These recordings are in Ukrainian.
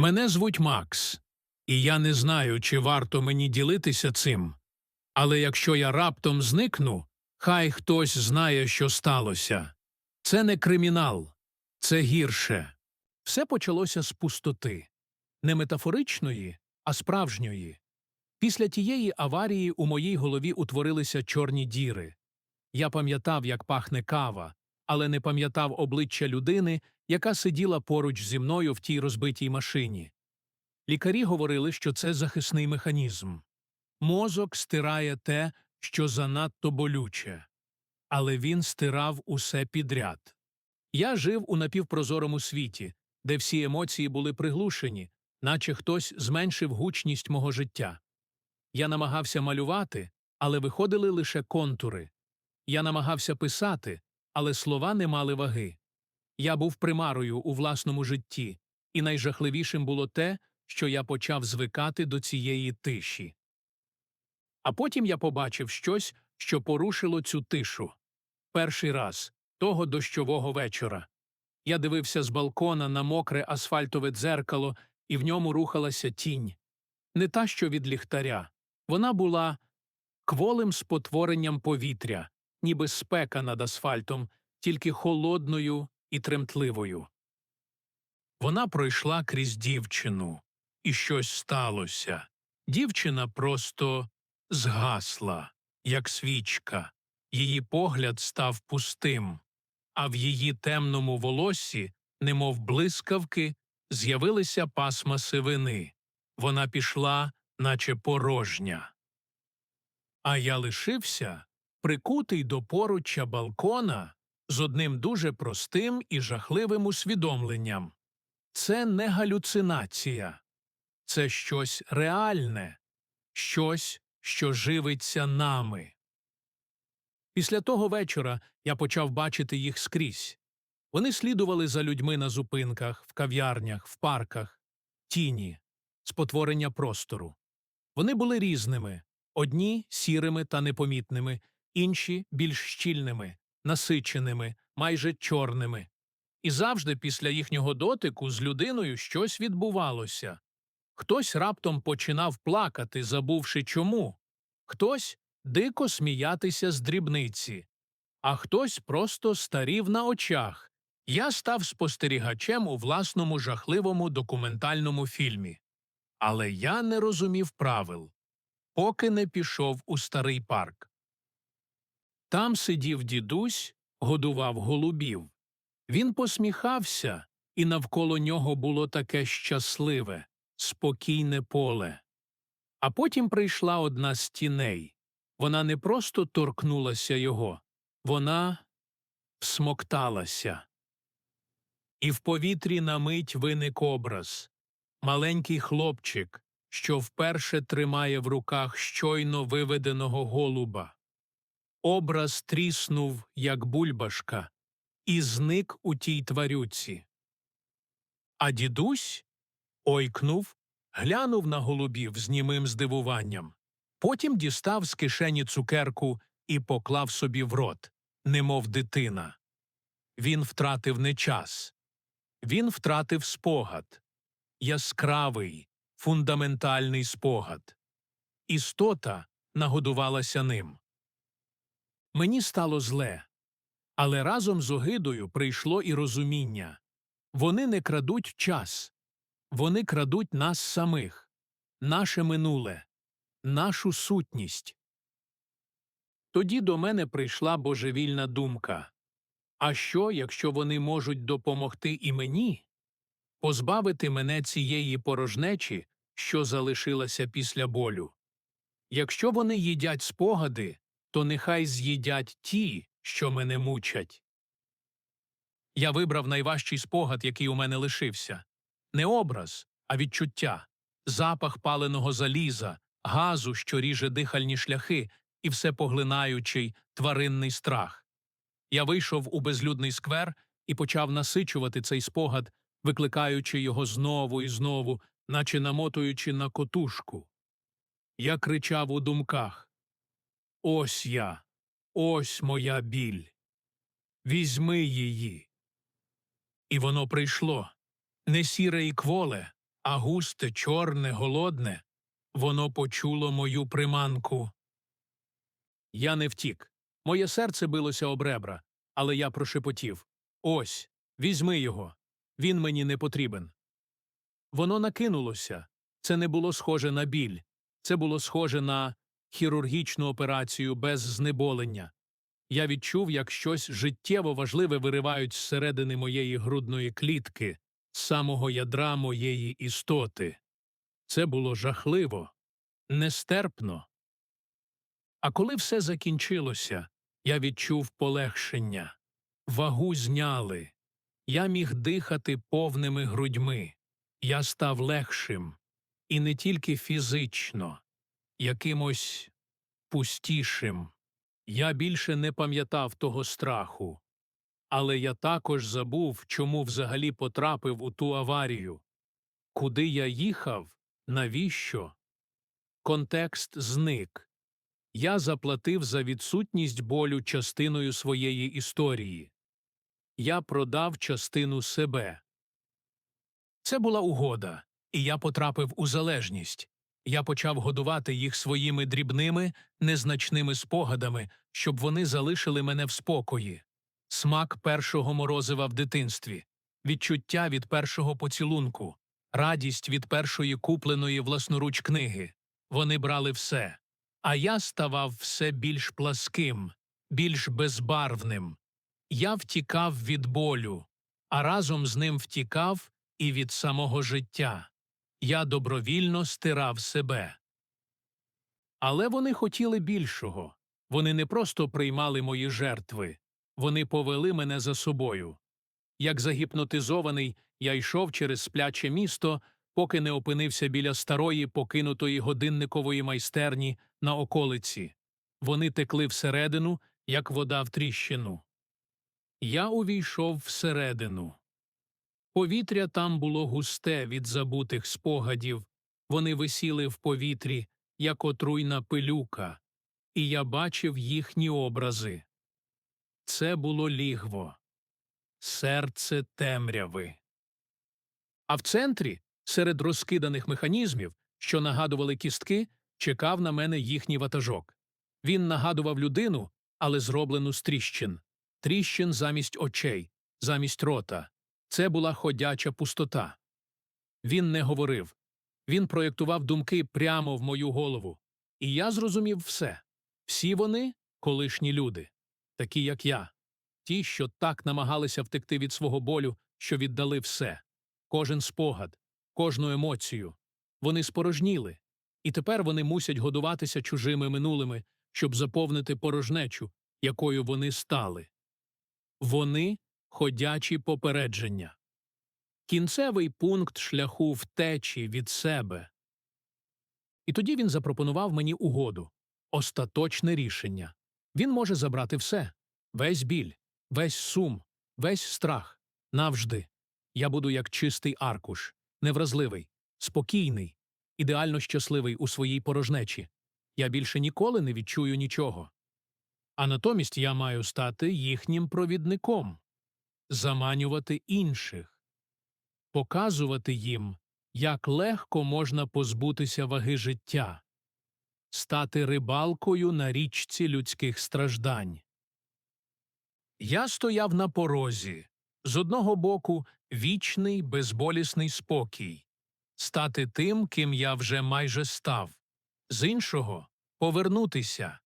Мене звуть Макс, і я не знаю, чи варто мені ділитися цим. Але якщо я раптом зникну, хай хтось знає, що сталося. Це не кримінал, це гірше. Все почалося з пустоти, не метафоричної, а справжньої. Після тієї аварії у моїй голові утворилися чорні діри. Я пам'ятав, як пахне кава, але не пам'ятав обличчя людини, яка сиділа поруч зі мною в тій розбитій машині. Лікарі говорили, що це захисний механізм. Мозок стирає те, що занадто болюче. Але він стирав усе підряд. Я жив у напівпрозорому світі, де всі емоції були приглушені, наче хтось зменшив гучність мого життя. Я намагався малювати, але виходили лише контури. Я намагався писати, але слова не мали ваги. Я був примарою у власному житті, і найжахливішим було те, що я почав звикати до цієї тиші. А потім я побачив щось, що порушило цю тишу. Перший раз, того дощового вечора. Я дивився з балкона на мокре асфальтове дзеркало, і в ньому рухалася тінь. Не та, що від ліхтаря. Вона була кволим спотворенням повітря, ніби спека над асфальтом, тільки холодною і тремтливою. Вона пройшла крізь дівчину, і щось сталося. Дівчина просто згасла, як свічка, її погляд став пустим, а в її темному волоссі, немов блискавки, з'явилися пасма сивини. Вона пішла, наче порожня. А я лишився, прикутий до поруччя балкона, з одним дуже простим і жахливим усвідомленням. Це не галюцинація, це щось реальне, щось, що живиться нами. Після того вечора я почав бачити їх скрізь. Вони слідували за людьми на зупинках, в кав'ярнях, в парках, тіні, спотворення простору. Вони були різними одні сірими та непомітними, інші більш щільними, насиченими, майже чорними. І завжди після їхнього дотику з людиною щось відбувалося. Хтось раптом починав плакати, забувши чому, хтось дико сміятися з дрібниці, а хтось просто старів на очах. Я став спостерігачем у власному жахливому документальному фільмі. Але я не розумів правил, поки не пішов у старий парк. Там сидів дідусь, годував голубів. Він посміхався, і навколо нього було таке щасливе, спокійне поле. А потім прийшла одна з тіней. Вона не просто торкнулася його, вона всмокталася. І в повітрі на мить виник образ маленький хлопчик, що вперше тримає в руках щойно виведеного голуба. Образ тріснув, як бульбашка, і зник у тій тварюці. А дідусь ойкнув, глянув на голубів з німим здивуванням, потім дістав з кишені цукерку і поклав собі в рот, немов дитина. Він втратив не час, він втратив спогад, яскравий, фундаментальний спогад. Істота нагодувалася ним. Мені стало зле. Але разом з огидою прийшло і розуміння вони не крадуть час, вони крадуть нас самих, наше минуле, нашу сутність. Тоді до мене прийшла божевільна думка а що, якщо вони можуть допомогти і мені, позбавити мене цієї порожнечі, що залишилася після болю? Якщо вони їдять спогади, то нехай з'їдять ті, що мене мучать. Я вибрав найважчий спогад, який у мене лишився не образ, а відчуття, запах паленого заліза, газу, що ріже дихальні шляхи, і всепоглинаючий тваринний страх. Я вийшов у безлюдний сквер і почав насичувати цей спогад, викликаючи його знову і знову, наче намотуючи на котушку. Я кричав у думках Ось я, ось моя біль. Візьми її. І воно прийшло не сіре і кволе, а густе, чорне, голодне, воно почуло мою приманку. Я не втік. Моє серце билося об ребра, але я прошепотів Ось, візьми його. Він мені не потрібен. Воно накинулося. Це не було схоже на біль, це було схоже на хірургічну операцію без знеболення. Я відчув, як щось життєво важливе виривають зсередини моєї грудної клітки, самого ядра моєї істоти. Це було жахливо, нестерпно. А коли все закінчилося, я відчув полегшення. Вагу зняли. Я міг дихати повними грудьми. Я став легшим. І не тільки фізично, якимось пустішим. Я більше не пам'ятав того страху. Але я також забув, чому взагалі потрапив у ту аварію. Куди я їхав? Навіщо? Контекст зник. Я заплатив за відсутність болю частиною своєї історії. Я продав частину себе. Це була угода, і я потрапив у залежність. Я почав годувати їх своїми дрібними, незначними спогадами, щоб вони залишили мене в спокої. Смак першого морозива в дитинстві, відчуття від першого поцілунку, радість від першої купленої власноруч книги. Вони брали все. А я ставав все більш пласким, більш безбарвним. Я втікав від болю, а разом з ним втікав і від самого життя. Я добровільно стирав себе. Але вони хотіли більшого. Вони не просто приймали мої жертви, вони повели мене за собою. Як загіпнотизований, я йшов через спляче місто, поки не опинився біля старої покинутої годинникової майстерні на околиці. Вони текли всередину, як вода в тріщину. Я увійшов всередину. Повітря там було густе від забутих спогадів, вони висіли в повітрі, як отруйна пилюка, і я бачив їхні образи. Це було лігво, серце темряви. А в центрі, серед розкиданих механізмів, що нагадували кістки, чекав на мене їхній ватажок. Він нагадував людину, але зроблену з тріщин тріщин замість очей, замість рота. Це була ходяча пустота. Він не говорив. Він проєктував думки прямо в мою голову. І я зрозумів все. Всі вони колишні люди, такі як я, ті, що так намагалися втекти від свого болю, що віддали все, кожен спогад, кожну емоцію. Вони спорожніли, і тепер вони мусять годуватися чужими минулими, щоб заповнити порожнечу, якою вони стали. Вони ходячі попередження. Кінцевий пункт шляху втечі від себе. І тоді він запропонував мені угоду остаточне рішення. Він може забрати все весь біль, весь сум, весь страх навжди. Я буду як чистий аркуш, невразливий, спокійний, ідеально щасливий у своїй порожнечі. Я більше ніколи не відчую нічого. А натомість я маю стати їхнім провідником, заманювати інших, показувати їм, як легко можна позбутися ваги життя, стати рибалкою на річці людських страждань. Я стояв на порозі. З одного боку вічний безболісний спокій, стати тим, ким я вже майже став, з іншого повернутися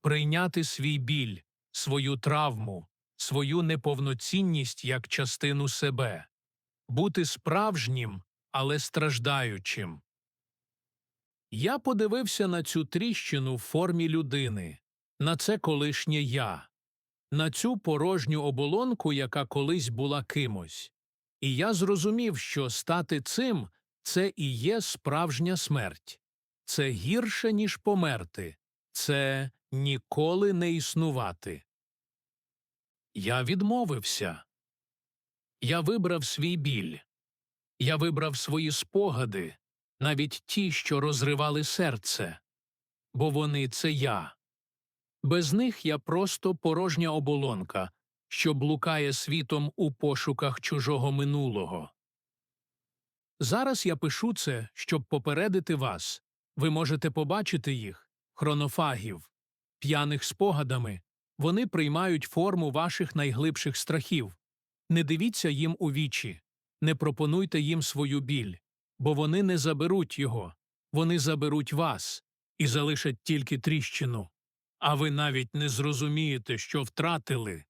прийняти свій біль, свою травму, свою неповноцінність як частину себе, бути справжнім, але страждаючим. Я подивився на цю тріщину в формі людини, на це колишнє я, на цю порожню оболонку, яка колись була кимось, і я зрозумів, що стати цим це і є справжня смерть, це гірше, ніж померти, це ніколи не існувати. Я відмовився. Я вибрав свій біль. Я вибрав свої спогади, навіть ті, що розривали серце, бо вони це я. Без них я просто порожня оболонка, що блукає світом у пошуках чужого минулого. Зараз я пишу це, щоб попередити вас. Ви можете побачити їх, хронофагів, п'яних спогадами. Вони приймають форму ваших найглибших страхів. Не дивіться їм у вічі, не пропонуйте їм свою біль, бо вони не заберуть його, вони заберуть вас і залишать тільки тріщину. А ви навіть не зрозумієте, що втратили.